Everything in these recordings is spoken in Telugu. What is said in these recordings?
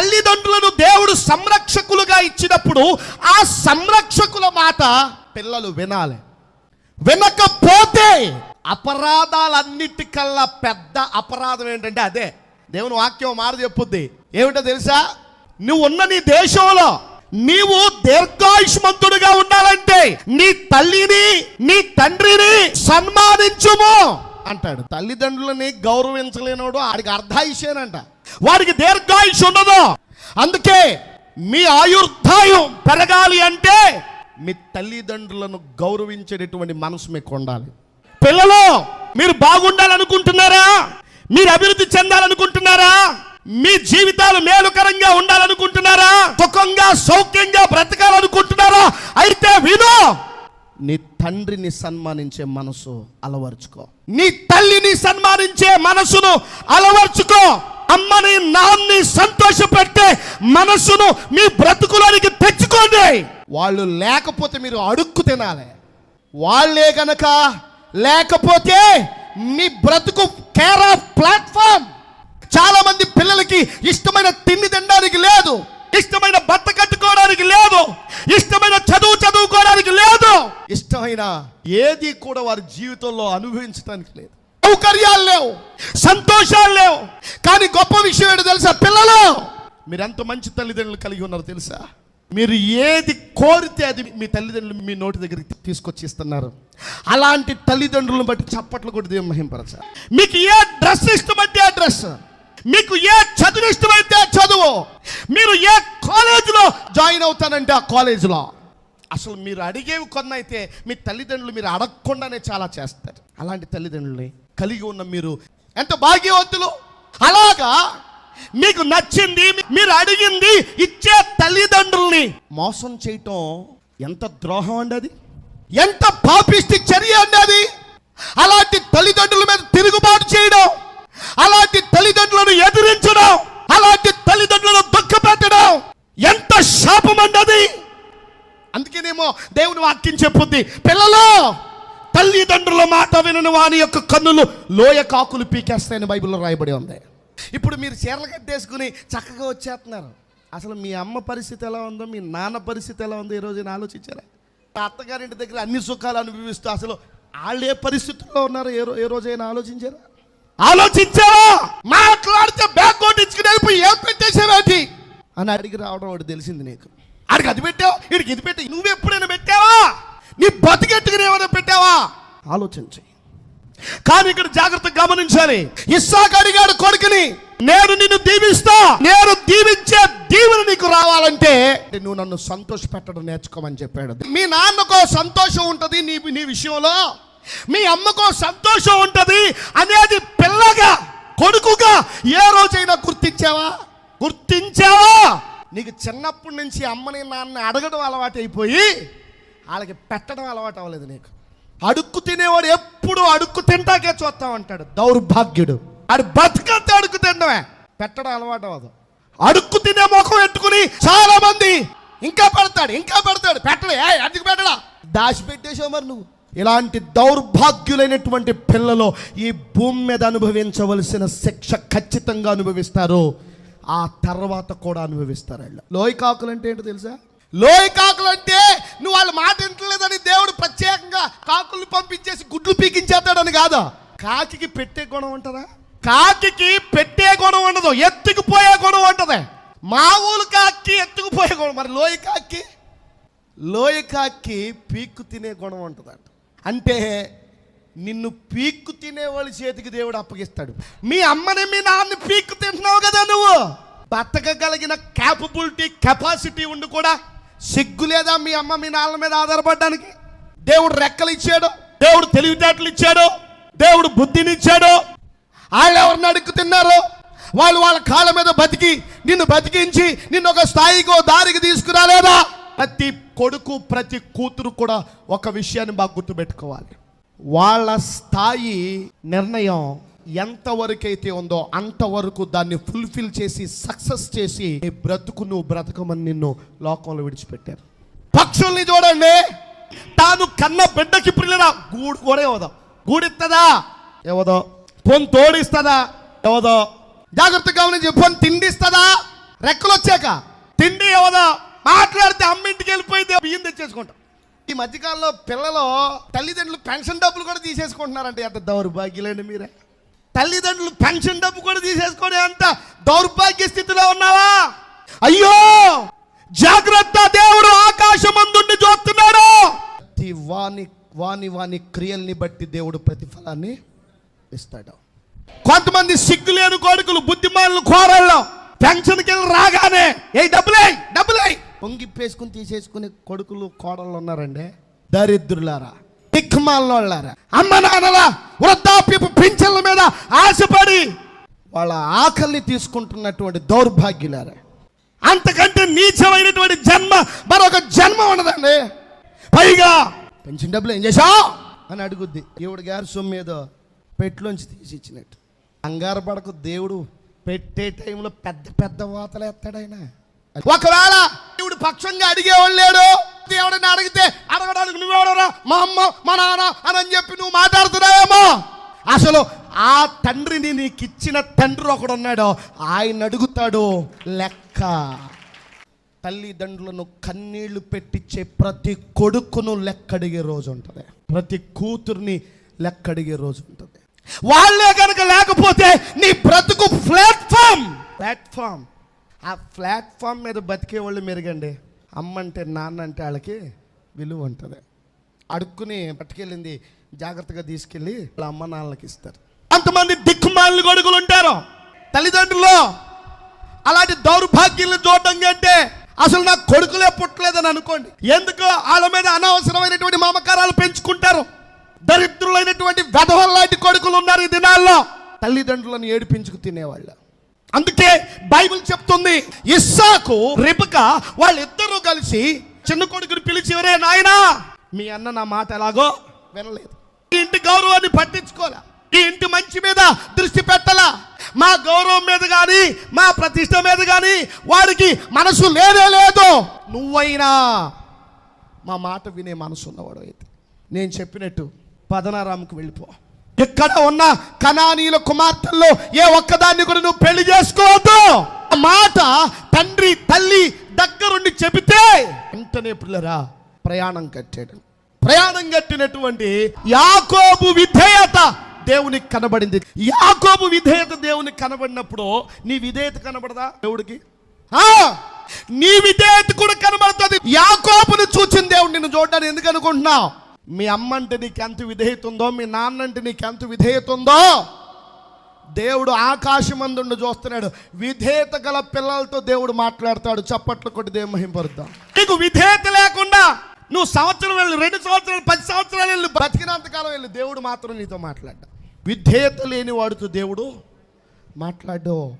తల్లిదండ్రులను దేవుడు సంరక్షకులుగా ఇచ్చినప్పుడు ఆ సంరక్షకుల మాట పిల్లలు వినాలి. వినకపోతే అపరాధాలన్నిటికల్లా పెద్ద అపరాధం ఏంటంటే అదే. దేవుని వాక్యం మారు చెప్పుద్ది. ఏమిటో తెలుసా? నువ్వు ఉన్న నీ దేశంలో నీవు దీర్ఘాయుష్మంతుడిగా ఉండాలంటే నీ తల్లిని నీ తండ్రిని సన్మానించుము అంటాడు. తల్లిదండ్రులని గౌరవించలేనోడు ఆడికి అర్ధాయుషేనంట వారికి దీర్ఘాయుష్ ఉండదు. అందుకే మీ ఆయుర్దాయం పెరగాలి అంటే మీ తల్లిదండ్రులను గౌరవించేటటువంటి మనసు మీకు ఉండాలి. పిల్లలు మీరు బాగుండాలనుకుంటున్నారా? మీరు అభివృద్ధి చెందాలనుకుంటున్నారా? మీ జీవితాలు మేలుకరంగా ఉండాలనుకుంటున్నారా? సుఖంగా సౌఖ్యంగా బ్రతకాలనుకుంటున్నారా? అయితే విను నీ తండ్రిని సన్మానించే మనసు అలవర్చుకో. నీ తల్లిని సన్మానించే మనసును అలవర్చుకో. అమ్మని నాన్ని సంతోషపెట్టే మనసును మీ బ్రతుకులోనికి తెచ్చుకోండి. వాళ్ళు లేకపోతే మీరు అడుక్కు తినాలి. వాళ్ళే గనక లేకపోతే మీ బ్రతుకు కేర్ ఆఫ్ ప్లాట్ఫామ్ చాలా మంది పిల్లలకి ఇష్టమైన తిండి తినడానికి లేదు. ఇష్టమైన బట్ట కట్టుకోవడానికి లేదు. ఇష్టమైన చదువు చదువుకోవడానికి లేదు. ఇష్టమైన ఏది కూడా వారి జీవితంలో అనుభవించడానికి లేదు. సౌకర్యాలు లేవు సంతోషాలు లేవు. కానీ గొప్ప విషయం ఏంటో తెలుసా పిల్లలు? మీరు ఎంత మంచి తల్లిదండ్రులు కలిగి ఉన్నారు తెలుసా? మీరు ఏది కోరితే అది మీ తల్లిదండ్రులు మీ నోటి దగ్గరికి తీసుకొచ్చి ఇస్తున్నారు అలాంటి తల్లిదండ్రులను బట్టి చప్పట్లు కూడా దేవుని మహింపరచ? మీకు ఏ డ్రెస్ ఇష్టమైతే ఆ డ్రెస్ మీకు ఏ చదువు ఇష్టమైతే ఆ చదువు మీరు ఏ కాలేజీలో జాయిన్ అవుతానంటే ఆ కాలేజీలో? అసలు మీరు అడిగేవి కొన్నైతే మీ తల్లిదండ్రులు మీరు అడగకుండానే చాలా చేస్తారు. అలాంటి తల్లిదండ్రుల్ని కలిగి ఉన్న మీరు. ఎంత భాగ్యవంతులు? అలాగా మీకు నచ్చింది మీరు అడిగింది ఇచ్చే తల్లిదండ్రుల్ని మోసం చేయటం ఎంత ద్రోహం అండి అది? ఎంత పాపిష్టి చర్య అండి అది అలాంటి తల్లిదండ్రుల మీద తిరుగుబాటు చేయడం అలాంటి తల్లిదండ్రులను ఎదిరించడం అలాంటి తల్లిదండ్రులను దుఃఖపెట్టడం ఎంత శాపం అండి అది అందుకేనేమో దేవుని వాక్యం చెప్పుద్ది పిల్లలు తల్లిదండ్రుల యజమాని యొక్క కన్నులు లోయ కాకులు పీకేస్తాయని బైబిల్లో రాయబడి ఉంది. ఇప్పుడు మీరు చీరలు కట్టేసుకుని చక్కగా వచ్చేస్తున్నారు. అసలు మీ అమ్మ పరిస్థితి ఎలా ఉందో మీ నాన్న పరిస్థితి ఎలా ఉందో ఈరోజు నేను ఆలోచించారా? మా అత్తగారింటి దగ్గర అన్ని సుఖాలు అనుభవిస్తూ అసలు వాళ్ళు ఏ పరిస్థితుల్లో ఉన్నారో ఏ రో ఏ రోజైనా ఆలోచించారా? ఆలోచించారా మాట్లాడితే బ్యాగ్ కొట్టించుకుని వెళ్ళిపోయి ఏం పెట్టేసావేంటి అని అడిగి రావడం ఒకటి తెలిసింది నీకు. ఆడికి అది పెట్టావు? వీడికి ఇది పెట్టి నువ్వు ఎప్పుడైనా పెట్టావా? నీ బతికెట్టుకుని ఏమైనా పెట్టావా? ఆలోచించి. కానీ ఇక్కడ జాగ్రత్తగా గమనించాలి. ఇస్సాకు అడిగాడు కొడుకుని నేను నిన్ను దీవిస్తా. నేను దీవించే దీవెన నీకు రావాలంటే నువ్వు నన్ను సంతోష పెట్టడం నేర్చుకోమని చెప్పాడు. మీ నాన్నకో సంతోషం ఉంటది నీ నీ విషయంలో. మీ అమ్మకో సంతోషం ఉంటది అనేది పిల్లగా కొడుకుగా ఏ రోజైనా గుర్తించావా? గుర్తించావా? నీకు చిన్నప్పటి నుంచి అమ్మని నాన్న అడగడం అలవాటు అయిపోయి వాళ్ళకి పెట్టడం అలవాటు అవ్వలేదు నీకు. అడుక్కు తినేవాడు ఎప్పుడు అడుక్కు తింటాకే చూస్తా ఉంటాడు. దౌర్భాగ్యుడు. ఆడు బతుకంతే అడుక్కు తినడమే. పెట్టడం అలవాటు అవ్వదు. అడుక్కు తినే ముఖం పెట్టుకుని చాలా మంది ఇంకా పెడతాడు ఇంకా పెడతాడు. పెట్టడు. ఏ అందుకు పెట్టడా? దాచి పెట్టేసావు మరి నువ్వు. ఇలాంటి దౌర్భాగ్యులైనటువంటి పిల్లలు ఈ భూమి మీద అనుభవించవలసిన శిక్ష ఖచ్చితంగా అనుభవిస్తారు. ఆ తర్వాత కూడా అనుభవిస్తారు వాళ్ళు. లోయ కాకులు అంటే ఏంటో తెలుసా? లోయ కాకులు అంటే నువ్వు వాళ్ళ మాట వింటలేదని దేవుడు ప్రత్యేకంగా కాకుల్ని పంపించేసి గుడ్లు పీకించేస్తాడని కాదా? కాకికి పెట్టే గుణం ఉంటుందా కాకికి పెట్టే గుణం ఉండదు ఎత్తుకుపోయే గుణం ఉంటుంది. మామూలు కాకి ఎత్తుకుపోయే గుణం మరి లోయ కాకి? లోయ కాకి పీక్కు తినే గుణం ఉంటుందంట. అంటే నిన్ను పీక్కు తినేవాళ్ళ చేతికి దేవుడు అప్పగిస్తాడు. మీ అమ్మని మీ నాన్నని పీక్కు తింటున్నావు కదా నువ్వు. బతకగలిగిన క్యాపబిలిటీ కెపాసిటీ ఉండి కూడా సిగ్గు లేదా మీ అమ్మ మీ నాన్న మీద ఆధారపడడానికి? దేవుడు రెక్కలు ఇచ్చాడు దేవుడు తెలివితేటలు ఇచ్చాడు దేవుడు బుద్ధిని ఇచ్చాడు. వాళ్ళు ఎవరిని అడుగు తిన్నారు వాళ్ళు వాళ్ళ కాళ్ళ మీద బతికి నిన్ను బతికించి నిన్ను ఒక స్థాయికి దారికి తీసుకురాలేదా? ప్రతి కొడుకు ప్రతి కూతురు కూడా ఒక విషయాన్ని బాగా గుర్తుపెట్టుకోవాలి. వాళ్ళ స్థాయి నిర్ణయం ఎంతవరకైతే ఉందో అంతవరకు దాన్ని ఫుల్ఫిల్ చేసి సక్సెస్ చేసి నీ బ్రతుకు నువ్వు బ్రతకమని నిన్ను లోకంలో విడిచిపెట్టారు. పక్షుల్ని చూడండి. తాను కన్న బిడ్డకి పిల్లరా గూడు కూడా ఇవ్వదో. గూడిస్తుందా ఇవ్వదో. పొన్ తోడిస్తుందా? ఇవ్వదో. జాగ్రత్తగా గమనించి పొన్ తిండిస్తుందా? రెక్కలు వచ్చాక తిండి ఇవ్వదో. మాట్లాడితే అమ్మింటికి వెళ్ళిపోయితే బియ్యం తెచ్చేసుకుంటాం. ఈ మధ్యకాలంలో పిల్లలు తల్లిదండ్రులు పెన్షన్ డబ్బులు కూడా తీసేసుకుంటున్నారంటే ఎంత దౌర్భాగ్యులేండి మీరే. తల్లిదండ్రులు పెన్షన్ డబ్బు కూడా తీసేసుకునే అంత దౌర్భాగ్య స్థితిలో ఉన్నావా? అయ్యో! జాగ్రత్త దేవుడు ఆకాశమందుండి చూస్తున్నాడు. ప్రతి వాని వాని వాని క్రియల్ని బట్టి దేవుడు ప్రతిఫలాన్ని ఇస్తాడు. కొంతమంది సిగ్గు లేని కొడుకులు బుద్ధిమానులు కోరల్లో పెన్షన్కి రాగానే ఏ డబ్బులే డబ్బులే పొంగిప్పేసుకుని తీసేసుకునే కొడుకులు కోడళ్ళు ఉన్నారండి. దరిద్రులారా దిక్కుమాలనోళ్ళారా అమ్మ నాన్నల వృద్ధాప్యపు పింఛన్ల మీద ఆశపడి వాళ్ళ ఆకలిని తీసుకుంటున్నటువంటి దౌర్భాగ్యులారా. అంతకంటే నీచమైనటువంటి జన్మ మరొక జన్మ ఉండదండి పైగా పెన్షన్ డబ్బులు ఏం చేశావు? అని అడుగుద్ది. దేవుడు గారి సొమ్ము ఏదో పెట్టులోంచి తీసి ఇచ్చినట్టు. అంగారు పడకు దేవుడు పెట్టే టైంలో పెద్ద పెద్ద వాతలు ఎత్తాడు ఆయన. ఒకవేళ దేవుడు పక్షంగా అడిగేవాళ్ళు లేడు దేవుడిని అడిగితే అడగడానికి నువ్వెవడరా? మా అమ్మ మా నాన్న అని చెప్పి నువ్వు మాట్లాడుతున్నాయేమో అసలు ఆ తండ్రిని నీకు ఇచ్చిన తండ్రి ఒకడు ఉన్నాడు. ఆయన అడుగుతాడు లెక్క తల్లిదండ్రులను కన్నీళ్ళు పెట్టించే ప్రతి కొడుకును లెక్కడిగే రోజు ఉంటుంది. ప్రతి కూతుర్ని లెక్కడిగే రోజు ఉంటుంది. వాళ్ళే కనుక లేకపోతే నీ బ్రతుకు ప్లాట్ఫామ్ ప్లాట్ఫామ్. ఆ ప్లాట్ఫామ్ మీద బతికే వాళ్ళు మెరుగండి. అమ్మంటే నాన్న అంటే వాళ్ళకి విలువ ఉంటుంది. అడుక్కుని పట్టుకెళ్ళింది జాగ్రత్తగా తీసుకెళ్ళి వాళ్ళ అమ్మ నాన్నలకి ఇస్తారు. అంతమంది దిక్కుమాలిన కొడుకులు ఉంటారు. తల్లిదండ్రులు అలాంటి దౌర్భాగ్యాలను చూడడం కంటే అసలు నా కొడుకులే పుట్టలేదని అనుకోండి. ఎందుకు? వాళ్ళ మీద అనవసరమైనటువంటి మమకారాలు పెంచుకుంటారు. దరిద్రులైనటువంటి వెధవల్లాంటి కొడుకులు ఉన్నారు ఈ దినాల్లో. తల్లిదండ్రులను ఏడిపించుకు తినేవాళ్ళు. అందుకే బైబిల్ చెప్తుంది ఇస్సాకు రిపక వాళ్ళిద్దరూ కలిసి చిన్న కొడుకుని పిలిచి ఎవరే నాయనా మీ అన్న నా మాట ఎలాగో వినలేదు. ఈ ఇంటి గౌరవాన్ని పట్టించుకోలే. ఈ ఇంటి మంచి మీద దృష్టి పెట్టలా. మా గౌరవం మీద కానీ మా ప్రతిష్ట మీద కానీ వాడికి మనసు లేదే లేదు. నువ్వైనా మా మాట వినే మనసు ఉన్నవాడు అయితే నేను చెప్పినట్టు పదనారాముకు వెళ్ళిపో. ఎక్కడ ఉన్న కణానీల కుమార్తెల్లో ఏ ఒక్కదాన్ని కూడా నువ్వు పెళ్ళి చేసుకోవద్దు. ఆ మాట తండ్రి తల్లి దగ్గరుండి చెబితే వెంటనే పిల్లరా ప్రయాణం కట్టాడు ప్రయాణం కట్టినటువంటి యాకోబు విధేయత దేవునికి కనబడింది. యాకోబు విధేయత దేవునికి కనబడినప్పుడు నీ విధేయత కనబడదా దేవుడికి? ఆ! నీ విధేయత కూడా కనబడుతుంది. యాకోబుని చూచిన దేవుడు నిన్ను చూడడానికి ఎందుకు అనుకుంటున్నావు? మీ అమ్మ అంటే నీకు ఎంత విధేయత ఉందో మీ నాన్న అంటే నీకు ఎంత విధేయత ఉందో దేవుడు ఆకాశమందుండి చూస్తున్నాడు. విధేయత గల పిల్లలతో దేవుడు మాట్లాడతాడు. చప్పట్లు కొట్టి దేవుడు మహింపరుద్దాం. నీకు విధేయత లేకుండా నువ్వు సంవత్సరం వెళ్ళి రెండు సంవత్సరాలు పది సంవత్సరాలు వెళ్ళి. బతికినంతకాలం వెళ్ళి. దేవుడు మాత్రం నీతో మాట్లాడ్డా. విధేయత లేని వాడితో దేవుడు మాట్లాడు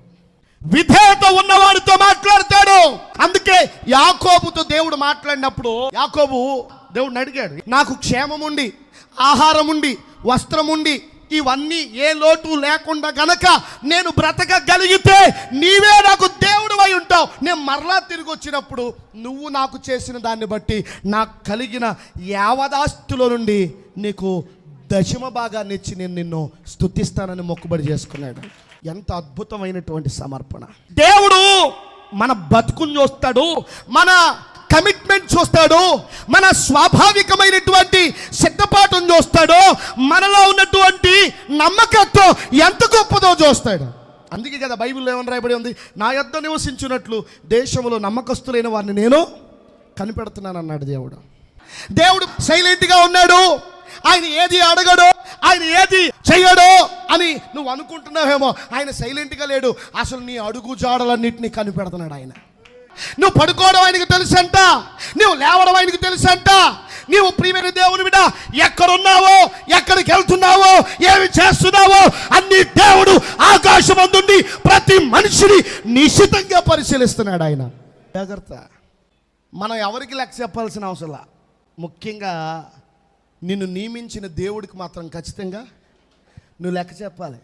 విధేయత ఉన్నవాడితో మాట్లాడతాడు. అందుకే యాకోబుతో దేవుడు మాట్లాడినప్పుడు యాకోబు దేవుడిని అడిగాడు నాకు క్షేమం ఉండి ఆహారం ఉండి వస్త్రం ఉండి ఇవన్నీ ఏ లోటు లేకుండా గనక నేను బ్రతకగలిగితే నీవే నాకు దేవుడు అయి ఉంటావు. నేను మరలా తిరిగి వచ్చినప్పుడు నువ్వు నాకు చేసిన దాన్ని బట్టి నాకు కలిగిన యావదాస్తులో నుండి నీకు దశమ భాగాన్ని ఇచ్చి నేను నిన్ను స్థుతిస్తానని మొక్కుబడి చేసుకున్నాడు. ఎంత అద్భుతమైనటువంటి సమర్పణ. దేవుడు మన బతుకుని చూస్తాడు. మన కమిట్మెంట్ చూస్తాడు మన స్వాభావికమైనటువంటి సిద్ధపాటును చూస్తాడు మనలో ఉన్నటువంటి నమ్మకత్వం ఎంత గొప్పదో చూస్తాడు. అందుకే కదా బైబిల్లో ఏమని రాయబడి ఉంది? నా యొద్ద నివసించినట్లు దేశంలో నమ్మకస్తులైన వారిని నేను కనిపెడుతున్నాను అన్నాడు దేవుడు. దేవుడు సైలెంట్గా ఉన్నాడు ఆయన ఏది అడగడు ఆయన ఏది చెయ్యడు అని నువ్వు అనుకుంటున్నావేమో ఆయన సైలెంట్గా లేడు అసలు నీ అడుగు జాడలన్నింటినీ కనిపెడుతున్నాడు ఆయన. నువ్వు పడుకోవడం ఆయనకి తెలుసంట. నువ్వు లేవడం ఆయనకు తెలుసంట. నీవు ప్రియమైన దేవుని బిడ్డ ఎక్కడున్నావో ఎక్కడికి వెళ్తున్నావో ఏమి చేస్తున్నావో అన్ని దేవుడు ఆకాశం అందుండి ప్రతి మనిషిని నిశ్చితంగా పరిశీలిస్తున్నాడు ఆయన. జాగ్రత్త. మనం ఎవరికి లెక్క చెప్పాల్సిన అవసరం ముఖ్యంగా నిన్ను నియమించిన దేవుడికి మాత్రం ఖచ్చితంగా నువ్వు లెక్క చెప్పాలి.